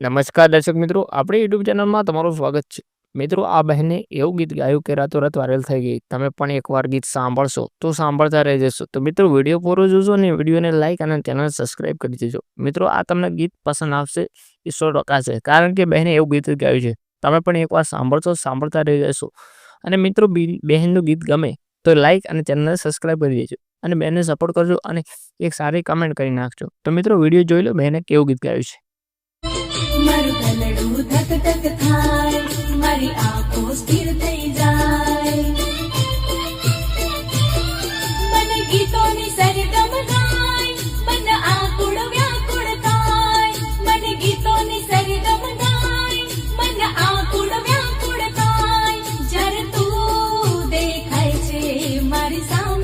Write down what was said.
નમસ્કાર દર્શક મિત્રો, આપણી યુટ્યુબ ચેનલમાં તમારું સ્વાગત છે. મિત્રો, આ બહેને એવું ગીત ગાયું કે રાતોરાત વાયરલ થઈ ગઈ. તમે પણ એકવાર ગીત સાંભળશો તો સાંભળતા રહી જશો તો મિત્રો, વીડિયો પૂરો જોજો અને વિડીયોને લાઇક અને ચેનલ સબસ્ક્રાઈબ કરી દેજો. મિત્રો, આ તમને ગીત પસંદ આવશે એ સો કારણ કે બહેને એવું ગીત ગાયું છે. તમે પણ એકવાર સાંભળશો, સાંભળતા રહી જશો અને મિત્રો બહેનનું ગીત ગમે તો લાઇક અને ચેનલને સબસ્ક્રાઈબ કરી દેજો. અને બહેનને સપોર્ટ કરજો અને એક સારી કમેન્ટ કરી નાખજો. તો મિત્રો, વીડિયો જોઈ લો, બહેને કેવું ગીત ગાયું છે. આંખો સ્થિર થઈ જાય મન ગીતોની સરગમ ગાય મન આકુળ વ્યાકુળ થાય ગીતોની સરગમ ગાય મન આકુળ વ્યાકુળ થાય દેખાય છે મારી સામે